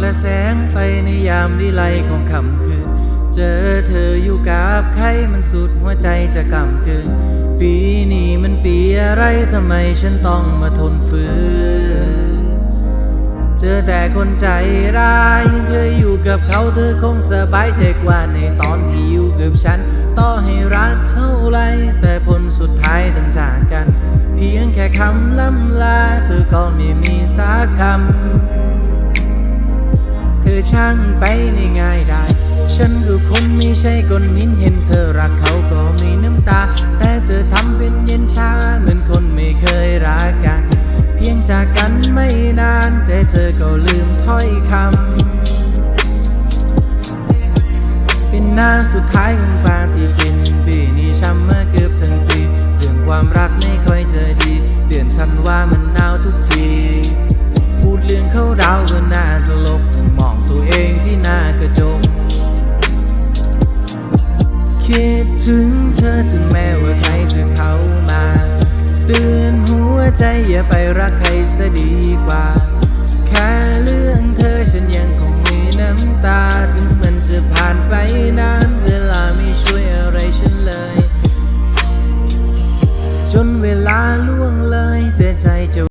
และแสงไฟในยามวิไลของค่ำคืน เจอเธออยู่กับใครมันสุดหัวใจจะกำเกิน ปีนี้มันปีอะไรทำไมฉันต้องมาทนฝืน เจอแต่คนใจร้ายเธออยู่กับเขาเธอคงสบายใจกว่าในตอนที่อยู่กับฉัน ต่อให้รักเท่าไรแต่ผลสุดท้ายต้องจากกัน เพียงแค่คำล่ำลาเธอก็ไม่มีสักคำ ธอช่างไปในง่ายได้ฉันคือคนไม่ใช่คนมิ้นเห็นเธอรักเขาก็มีน้ำตา แต่เธอทำเป็นเย็นชาเหมือนคนไม่เคยรักกัน เพียงจากกันไม่นาน แต่เธอก็ลืมถ้อยคำ เป็นหน้าสุดท้ายของปาฏิทินปีนี้ช้ำมาเกือบทั้งปีเรื่องความรักไม่ค่อยจะดี เดือนธันวามันหนาวทุกที พูดเรื่องเขาดาวก็น คิดถึงเธอถึงแม้ว่าใครจะเข้ามาเตือนหัวใจอย่าไปรักใครซะดีกว่า แค่เรื่องเธอฉันยังคงมีน้ำตา ถึงมันจะผ่านไปนานเวลาไม่ช่วยอะไรฉันเลย จนเวลาล่วงเลยแต่ใจจะ